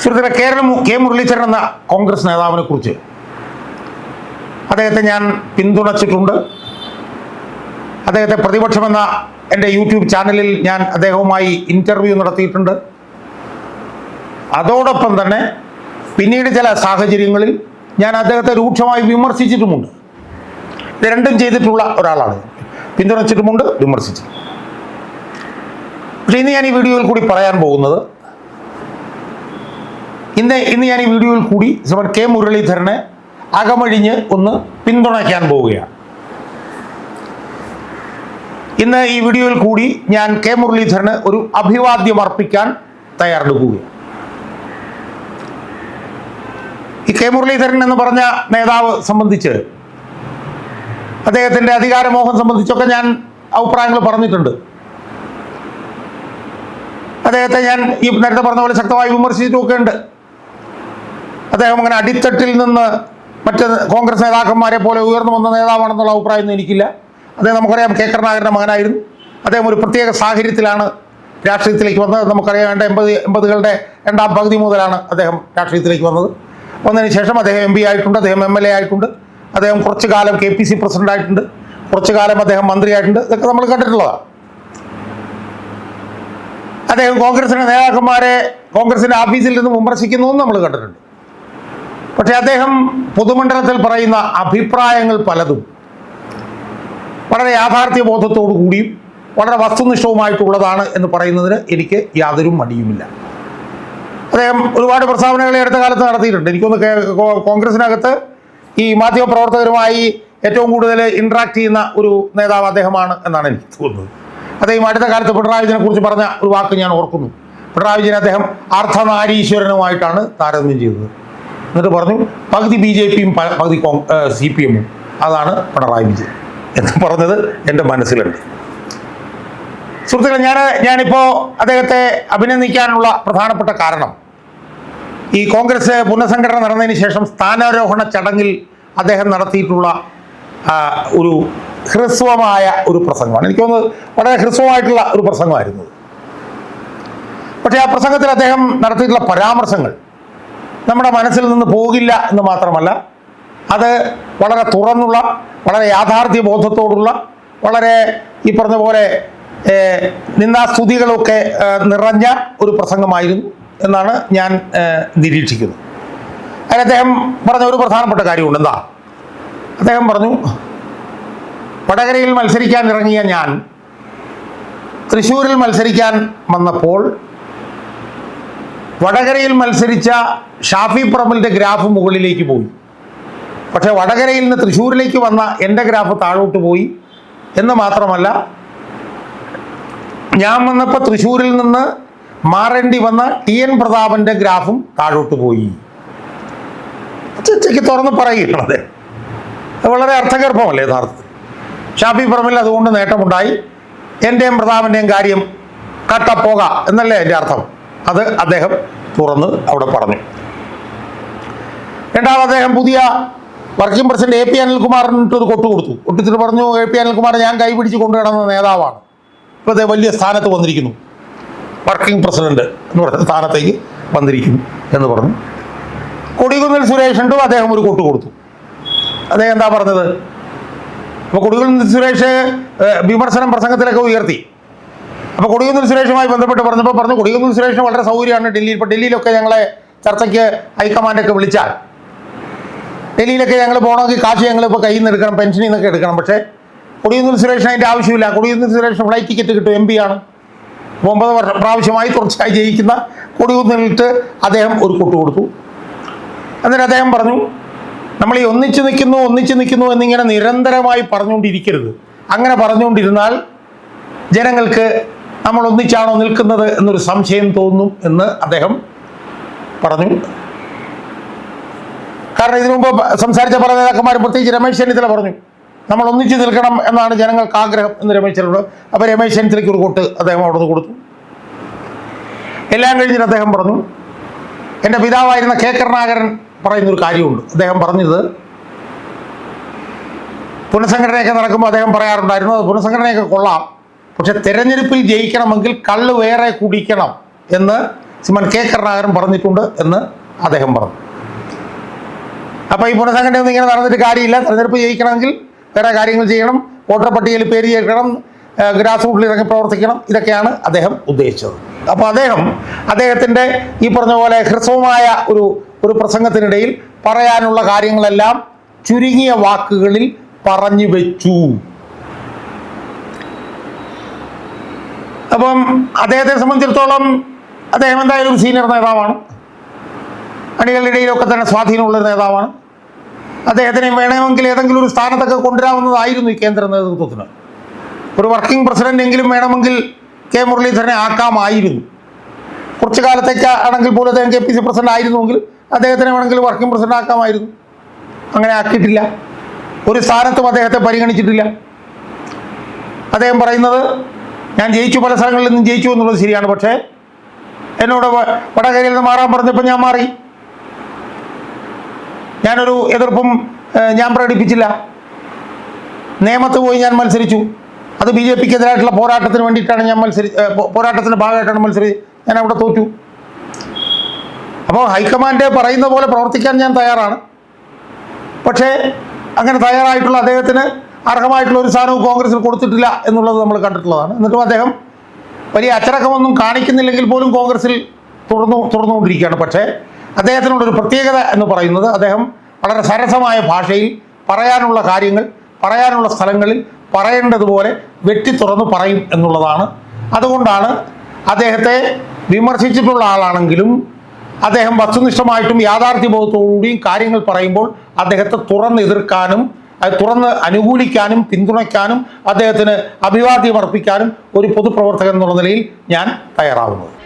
സുഹൃത്തുക്കളെ കേരളം കെ മുരളീധരൻ എന്ന കോൺഗ്രസ് നേതാവിനെ കുറിച്ച്. അദ്ദേഹത്തെ ഞാൻ പിന്തുണച്ചിട്ടുണ്ട്. അദ്ദേഹത്തെ പ്രതിപക്ഷമെന്ന എന്റെ യൂട്യൂബ് ചാനലിൽ ഞാൻ അദ്ദേഹവുമായി ഇന്റർവ്യൂ നടത്തിയിട്ടുണ്ട്. അതോടൊപ്പം തന്നെ പിന്നീട് ചില സാഹചര്യങ്ങളിൽ ഞാൻ അദ്ദേഹത്തെ രൂക്ഷമായി വിമർശിച്ചിട്ടുമുണ്ട്. ഇത് രണ്ടും ചെയ്തിട്ടുള്ള ഒരാളാണ്. പിന്തുണച്ചിട്ടുമുണ്ട് വിമർശിച്ചിട്ടുണ്ട് പക്ഷേ ഇന്ന് ഞാൻ ഈ വീഡിയോയിൽ കൂടി പറയാൻ പോകുന്നത് ഇന്ന് ഇന്ന് ഞാൻ ഈ വീഡിയോയിൽ കൂടി ശ്രീമൻ കെ മുരളീധരനെ അകമഴിഞ്ഞ് ഒന്ന് പിന്തുണയ്ക്കാൻ പോവുകയാണ്. ഇന്ന് ഈ വീഡിയോയിൽ കൂടി ഞാൻ കെ മുരളീധരന് ഒരു അഭിവാദ്യം അർപ്പിക്കാൻ തയ്യാറെടുക്കുകയാണ്. ഈ കെ മുരളീധരൻ എന്ന് പറഞ്ഞ നേതാവ് സംബന്ധിച്ച് അദ്ദേഹത്തിന്റെ അധികാരമോഹം സംബന്ധിച്ചൊക്കെ ഞാൻ അഭിപ്രായങ്ങൾ പറഞ്ഞിട്ടുണ്ട്. അദ്ദേഹത്തെ ഞാൻ ഈ നേരത്തെ പറഞ്ഞ പോലെ ശക്തമായി വിമർശിച്ചിട്ടുമൊക്കെ ഉണ്ട്. അദ്ദേഹം അങ്ങനെ അടിത്തട്ടിൽ നിന്ന് മറ്റ് കോൺഗ്രസ് നേതാക്കന്മാരെ പോലെ ഉയർന്നു വന്ന നേതാവാണെന്നുള്ള അഭിപ്രായമൊന്നും എനിക്കില്ല. അദ്ദേഹം നമുക്കറിയാം കെ. കരുണാകരന്റെ മകനായിരുന്നു. അദ്ദേഹം ഒരു പ്രത്യേക സാഹചര്യത്തിലാണ് രാഷ്ട്രീയത്തിലേക്ക് വന്നത്. നമുക്കറിയാം വേണ്ട എൺപത് എൺപതുകളുടെ രണ്ടാം പകുതി മുതലാണ് അദ്ദേഹം രാഷ്ട്രീയത്തിലേക്ക് വന്നത്. വന്നതിന് ശേഷം അദ്ദേഹം എം പി ആയിട്ടുണ്ട് അദ്ദേഹം എം എൽ എ ആയിട്ടുണ്ട്. അദ്ദേഹം കുറച്ച് കാലം കെ പി സി പ്രസിഡന്റ് ആയിട്ടുണ്ട്. കുറച്ചു കാലം അദ്ദേഹം മന്ത്രിയായിട്ടുണ്ട് ഇതൊക്കെ നമ്മൾ കണ്ടിട്ടുള്ളതാണ് അദ്ദേഹം കോൺഗ്രസിന്റെ നേതാക്കന്മാരെ കോൺഗ്രസിന്റെ ഓഫീസിൽ നിന്ന് വിമർശിക്കുന്നതും നമ്മൾ കണ്ടിട്ടുണ്ട്. പക്ഷെ അദ്ദേഹം പൊതുമണ്ഡലത്തിൽ പറയുന്ന അഭിപ്രായങ്ങൾ പലതും. വളരെ യാഥാർത്ഥ്യ ബോധത്തോടു കൂടിയും വളരെ വസ്തുനിഷ്ഠവുമായിട്ടുള്ളതാണ് എന്ന് പറയുന്നതിന് എനിക്ക് യാതൊരു മടിയുമില്ല. അദ്ദേഹം ഒരുപാട് പ്രസ്താവനകൾ അടുത്ത കാലത്ത് നടത്തിയിട്ടുണ്ട്. എനിക്കൊന്ന് കോൺഗ്രസിനകത്ത് ഈ മാധ്യമപ്രവർത്തകരുമായി ഏറ്റവും കൂടുതൽ ഇൻട്രാക്ട് ചെയ്യുന്ന ഒരു നേതാവ് അദ്ദേഹമാണ് എന്നാണ് എനിക്ക് തോന്നുന്നത്. അദ്ദേഹം അടുത്ത കാലത്ത് പിണറായി വിജയനെ കുറിച്ച് പറഞ്ഞ ഒരു വാക്ക് ഞാൻ ഓർക്കുന്നു. പിണറായി വിജയൻ അദ്ദേഹം അർദ്ധനാരീശ്വരനുമായിട്ടാണ് താരതമ്യം ചെയ്തത്. എന്നിട്ട് പറഞ്ഞു പകുതി ബി ജെ പിയും പകുതി സി പി എമ്മും. അതാണ് പിണറായി വിജയൻ എന്ന് പറഞ്ഞത് എന്റെ മനസ്സിലുണ്ട്. സുഹൃത്തുക്കളെ ഞാൻ ഞാനിപ്പോൾ അദ്ദേഹത്തെ അഭിനന്ദിക്കാനുള്ള പ്രധാനപ്പെട്ട കാരണം ഈ കോൺഗ്രസ് പുനഃസംഘടന നടന്നതിന് ശേഷം സ്ഥാനാരോഹണ ചടങ്ങിൽ അദ്ദേഹം നടത്തിയിട്ടുള്ള ഒരു ഹ്രസ്വമായ ഒരു പ്രസംഗമാണ്. എനിക്ക് തോന്നുന്നത് വളരെ ഹ്രസ്വമായിട്ടുള്ള ഒരു പ്രസംഗമായിരുന്നു പക്ഷേ ആ പ്രസംഗത്തിൽ അദ്ദേഹം നടത്തിയിട്ടുള്ള പരാമർശങ്ങൾ നമ്മുടെ മനസ്സിൽ നിന്ന് പോകില്ല എന്ന് മാത്രമല്ല അത് വളരെ തുറന്നുള്ള വളരെ യാഥാർത്ഥ്യ ബോധത്തോടുള്ള വളരെ ഈ പറഞ്ഞ പോലെ നിന്ദാസ്തുതികളൊക്കെ നിറഞ്ഞ ഒരു പ്രസംഗമായിരുന്നു എന്നാണ് ഞാൻ നിരീക്ഷിക്കുന്നത്. അതിൽ അദ്ദേഹം പറഞ്ഞ ഒരു പ്രധാനപ്പെട്ട കാര്യമുണ്ട്. എന്താ? അദ്ദേഹം പറഞ്ഞു വടകരയിൽ മത്സരിക്കാൻ ഇറങ്ങിയ ഞാൻ തൃശ്ശൂരിൽ മത്സരിക്കാൻ വന്നപ്പോൾ വടകരയിൽ മത്സരിച്ച ഷാഫി പ്രമലിന്റെ ഗ്രാഫ് മുകളിലേക്ക് പോയി. പക്ഷേ വടകരയിൽ നിന്ന് തൃശ്ശൂരിലേക്ക് വന്ന എന്റെ ഗ്രാഫ് താഴോട്ട് പോയി. എന്ന് മാത്രമല്ല ഞാൻ വന്നപ്പോൾ തൃശ്ശൂരിൽ നിന്ന് മാറേണ്ടി വന്ന ടി എൻ പ്രതാപന്റെ ഗ്രാഫും താഴോട്ട് പോയി. ചെക്ക് തുറന്ന് പറയുകയാണത് വളരെ അർത്ഥഗർഭമല്ലേ യഥാർത്ഥത്തിൽ. ഷാഫി പറമ്പിൽ അതുകൊണ്ട് നേട്ടമുണ്ടായി. എന്റെയും പ്രതാപന്റെയും കാര്യം കട്ടപ്പോക എന്നല്ലേ എന്റെ അർത്ഥം? അത് അദ്ദേഹം തുറന്ന് അവിടെ പറഞ്ഞു. രണ്ടാമത് അദ്ദേഹം പുതിയ വർക്കിംഗ് പ്രസിഡന്റ് എ പി അനിൽകുമാറിനിട്ട് ഒരു കൊട്ടു കൊടുത്തു. ഒട്ടിച്ചിട്ട് പറഞ്ഞു എ പി അനിൽകുമാർ ഞാൻ കൈപിടിച്ച് കൊണ്ടുവരണമെന്ന നേതാവാണ്. ഇപ്പോൾ അതേ വലിയ സ്ഥാനത്ത് വന്നിരിക്കുന്നു. വർക്കിംഗ് പ്രസിഡന്റ് എന്ന് പറഞ്ഞ സ്ഥാനത്തേക്ക് വന്നിരിക്കുന്നു എന്ന് പറഞ്ഞു. കൊടികുന്നിൽ സുരേഷിനും അദ്ദേഹം ഒരു കൊട്ടു കൊടുത്തു. അദ്ദേഹം എന്താ പറഞ്ഞത്? അപ്പോൾ കൊടികുന്നിൽ സുരേഷ് വിമർശനം പ്രസംഗത്തിലൊക്കെ ഉയർത്തി. അപ്പോൾ കൊടികുന്നിൽ സുരേഷുമായി ബന്ധപ്പെട്ട് പറഞ്ഞപ്പോൾ പറഞ്ഞു കൊടികുന്നിൽ സുരേഷിന് വളരെ സൗകര്യമാണ് ഡൽഹിയിൽ. ഇപ്പോൾ ഡൽഹിയിലൊക്കെ ഞങ്ങളെ ചർച്ചയ്ക്ക് ഹൈക്കമാൻഡൊക്കെ വിളിച്ചാൽ. ഡൽഹിയിലൊക്കെ ഞങ്ങൾ പോകണമെങ്കിൽ കാശ് ഞങ്ങൾ ഇപ്പോൾ കയ്യിൽ നിന്ന് എടുക്കണം പെൻഷനിൽ നിന്നൊക്കെ എടുക്കണം. പക്ഷേ കൊടികുന്നിൽ സുരേഷിന് അതിന്റെ ആവശ്യമില്ല. കൊടികുന്നിൽ സുരേഷിന് ഫ്ലൈറ്റ് ടിക്കറ്റ് കിട്ടും എം പി ആണ്. ഒമ്പത് വർഷം പ്രാവശ്യമായി തുടർച്ചയായി ജയിക്കുന്ന കൊടികുന്നിലിട്ട് അദ്ദേഹം ഒരു കൊട്ടു കൊടുത്തു. എന്നിട്ട് അദ്ദേഹം പറഞ്ഞു നമ്മൾ ഈ ഒന്നിച്ചു നിൽക്കുന്നു ഒന്നിച്ചു നിൽക്കുന്നു എന്നിങ്ങനെ നിരന്തരമായി പറഞ്ഞുകൊണ്ടിരിക്കരുത്. അങ്ങനെ പറഞ്ഞുകൊണ്ടിരുന്നാൽ ജനങ്ങൾക്ക് നമ്മൾ ഒന്നിച്ചാണോ നിൽക്കുന്നത് എന്നൊരു സംശയം തോന്നും എന്ന് അദ്ദേഹം പറഞ്ഞു. കാരണം ഇതിനു മുമ്പ് സംസാരിച്ച പല നേതാക്കന്മാരും പ്രത്യേകിച്ച് രമേശ് ചെന്നിത്തല പറഞ്ഞു നമ്മൾ ഒന്നിച്ചു നിൽക്കണം എന്നാണ് ജനങ്ങൾക്ക് ആഗ്രഹം എന്ന് രമേശ് ചെന്നിത്തല അപ്പോൾ രമേശ് ചെന്നിത്തലയ്ക്ക് ഒരു കൊട്ട് അദ്ദേഹം അവിടെ നിന്ന് കൊടുത്തു. എല്ലാം കഴിഞ്ഞിട്ട് അദ്ദേഹം പറഞ്ഞു എന്റെ പിതാവായിരുന്ന കെ. കരുണാകരൻ പറയുന്നൊരു കാര്യമുണ്ട്. അദ്ദേഹം പറഞ്ഞത് പുനഃസംഘടനയൊക്കെ നടക്കുമ്പോൾ അദ്ദേഹം പറയാറുണ്ടായിരുന്നു അത് പുനഃസംഘടനയൊക്കെ കൊള്ളാം പക്ഷെ തെരഞ്ഞെടുപ്പിൽ ജയിക്കണമെങ്കിൽ കള്ള് വേറെ കുടിക്കണം എന്ന് സിമൻ കെ കരുണാകരൻ പറഞ്ഞിട്ടുണ്ട് എന്ന് അദ്ദേഹം പറഞ്ഞു. അപ്പോൾ ഈ പുനഃസംഘടന ഒന്നും ഇങ്ങനെ നടന്നിട്ട് കാര്യമില്ല. തെരഞ്ഞെടുപ്പ് ജയിക്കണമെങ്കിൽ വേറെ കാര്യങ്ങൾ ചെയ്യണം. വോട്ടർ പട്ടികയിൽ പേര് ചേർക്കണം. ഗ്രാസ് റൂട്ടിൽ ഇറങ്ങി പ്രവർത്തിക്കണം. ഇതൊക്കെയാണ് അദ്ദേഹം ഉദ്ദേശിച്ചത്. അപ്പോൾ അദ്ദേഹം അദ്ദേഹത്തിന്റെ ഈ പറഞ്ഞ പോലെ ഹ്രസ്വമായ ഒരു ഒരു പ്രസംഗത്തിനിടയിൽ പറയാനുള്ള കാര്യങ്ങളെല്ലാം ചുരുങ്ങിയ വാക്കുകളിൽ പറഞ്ഞു വെച്ചു. അപ്പം അദ്ദേഹത്തെ സംബന്ധിച്ചിടത്തോളം അദ്ദേഹം എന്തായാലും സീനിയർ നേതാവാണ്. അണികളുടെ ഇടയിലൊക്കെ തന്നെ സ്വാധീനമുള്ള നേതാവാണ്. അദ്ദേഹത്തിനെ വേണമെങ്കിൽ ഏതെങ്കിലും ഒരു സ്ഥാനത്തൊക്കെ കൊണ്ടുവരാവുന്നതായിരുന്നു ഈ കേന്ദ്ര നേതൃത്വത്തിന്. ഒരു വർക്കിംഗ് പ്രസിഡന്റ് എങ്കിലും വേണമെങ്കിൽ കെ മുരളീധരനെ ആക്കാമായിരുന്നു. കുറച്ചു കാലത്തേക്ക് ആണെങ്കിൽ പോലും അദ്ദേഹം കെ പി സി പ്രസിഡന്റ് ആയിരുന്നുവെങ്കിൽ അദ്ദേഹത്തിനെ വേണമെങ്കിൽ വർക്കിംഗ് പ്രസിഡന്റ് ആക്കാമായിരുന്നു. അങ്ങനെ ആക്കിയിട്ടില്ല. ഒരു സ്ഥാനത്തും അദ്ദേഹത്തെ പരിഗണിച്ചിട്ടില്ല. അദ്ദേഹം പറയുന്നത് ഞാൻ ജയിച്ചു പല സ്ഥലങ്ങളിൽ നിന്നും ജയിച്ചു എന്നുള്ളത് ശരിയാണ് പക്ഷേ എന്നോട് വടകരയിൽ നിന്ന് മാറാൻ പറഞ്ഞപ്പോൾ ഞാൻ മാറി. ഞാനൊരു എതിർപ്പും ഞാൻ പ്രകടിപ്പിച്ചില്ല. നിയമത്ത് പോയി ഞാൻ മത്സരിച്ചു. അത് ബി ജെ പിക്ക് എതിരായിട്ടുള്ള പോരാട്ടത്തിന് വേണ്ടിയിട്ടാണ് ഞാൻ മത്സരി പോരാട്ടത്തിന്റെ ഭാഗമായിട്ടാണ് മത്സരി ഞാൻ അവിടെ തോറ്റു. അപ്പോൾ ഹൈക്കമാൻഡ് പറയുന്ന പോലെ പ്രവർത്തിക്കാൻ ഞാൻ തയ്യാറാണ്. പക്ഷേ അങ്ങനെ തയ്യാറായിട്ടുള്ള അദ്ദേഹത്തിന് അർഹമായിട്ടുള്ള ഒരു സാധനവും കോൺഗ്രസിൽ കൊടുത്തിട്ടില്ല എന്നുള്ളത് നമ്മൾ കണ്ടിട്ടുള്ളതാണ്. എന്നിട്ടും അദ്ദേഹം വലിയ അച്ചടക്കമൊന്നും കാണിക്കുന്നില്ലെങ്കിൽ പോലും കോൺഗ്രസിൽ തുടർന്നു തുടർന്നുകൊണ്ടിരിക്കുകയാണ്. പക്ഷേ അദ്ദേഹത്തിനുള്ളൊരു പ്രത്യേകത എന്ന് പറയുന്നത് അദ്ദേഹം വളരെ സരസമായ ഭാഷയിൽ പറയാനുള്ള കാര്യങ്ങൾ പറയാനുള്ള സ്ഥലങ്ങളിൽ പറയേണ്ടതുപോലെ വെട്ടി തുറന്ന് പറയും എന്നുള്ളതാണ്. അതുകൊണ്ടാണ് അദ്ദേഹത്തെ വിമർശിച്ചിട്ടുള്ള ആളാണെങ്കിലും അദ്ദേഹം വസ്തുനിഷ്ഠമായിട്ടും യാഥാർത്ഥ്യബോധത്തോടുകൂടിയും കാര്യങ്ങൾ പറയുമ്പോൾ അദ്ദേഹത്തെ തുറന്ന് എതിർക്കാനും അത് തുറന്ന് അനുകൂലിക്കാനും പിന്തുണയ്ക്കാനും അദ്ദേഹത്തിന് അഭിവാദ്യം അർപ്പിക്കാനും ഒരു പൊതുപ്രവർത്തകൻ എന്നുള്ള നിലയിൽ ഞാൻ തയ്യാറാവുന്നത്.